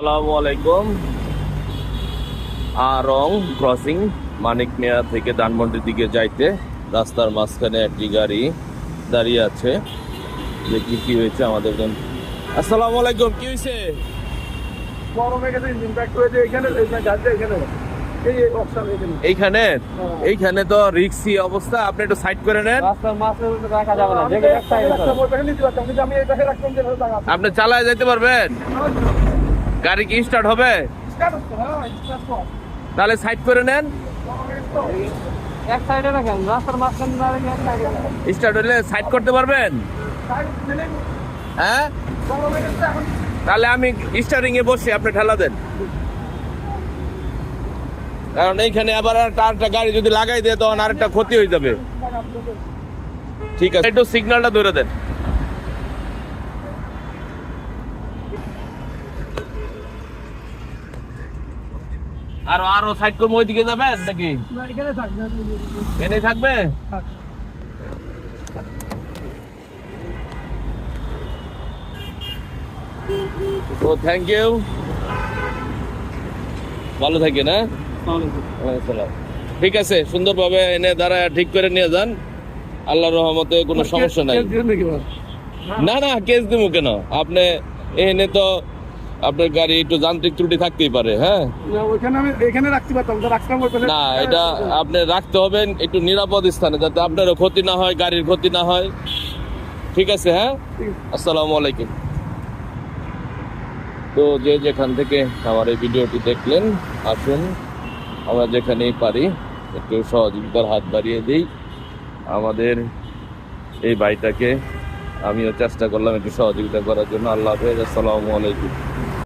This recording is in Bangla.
আসসালামু আলাইকুম। আরং ক্রসিং মানিক মিয়া থেকে ধানমন্ডির দিকে যাইতে রাস্তার মাঝখানে একটি গাড়ি দাঁড়িয়ে আছে। দেখি কি হয়েছে আমাদের জন্য আসসালামু আলাইকুম কি হয়েছে? গরমে গেছে ইঞ্জিন প্যাক করে দিয়ে এখানে এখানে এখানে। এই এই অপশন এখানে। এইখানে? এইখানে তো রিক্সি অবস্থা আপনি একটু সাইড করে নেন। রাস্তার মাঝখানে তো রাখা যাবে না যে একটা ওই পাশে নিতে পারতাম কিন্তু আমি এই পাশে রাখতাম যে টাকা আপনি চালায় যেতে পারবেন? গাড়ি কি স্টার্ট হবে? হ্যাঁ তাহলে সাইড করে নেন। স্টার্ট হলে সাইড করতে পারবেন? হ্যাঁ? তাহলে আমি স্টারিং এ বসে আপনি ঠেলা দেন। কারণ এইখানে আবার একটা গাড়ি যদি লাগাই দেয় তখন আরেকটা ক্ষতি হয়ে যাবে। ঠিক আছে একটু সিগন্যালটা ধরে দেন। আরও আরও সাইড করব ওইদিকে যাবেন নাকি? থাকবে এনে থাকবে? তো থ্যাংক ইউ ভালো থাকেন হ্যাঁ? ঠিক আছে সুন্দরভাবে এনে দাঁড়া ঠিক করে নিয়ে যান। আল্লাহর রহমতে কোনো সমস্যা নাই। না না কেস দেবো কেন? আপনি এনে তো আপনার গাড়ি একটু যান্ত্রিক ত্রুটি থাকতেই পারে হ্যাঁ? না, এটা আপনি রাখতে হবেন একটু নিরাপদ স্থানে যাতে আপনারও ক্ষতি না হয় গাড়ির ক্ষতি না হয়। ঠিক আছে হ্যাঁ? আসসালামু আলাইকুম। তো যে যেখান থেকে আমার এই ভিডিওটি দেখলেন আসুন আমরা যেখানেই পারি একটু সহযোগিতার হাত বাড়িয়ে দিই। আমাদের এই বাড়িটাকে আমিও চেষ্টা করলাম একটু সহযোগিতা করার জন্য। আল্লাহ হাফেজ আসসালামু আলাইকুম।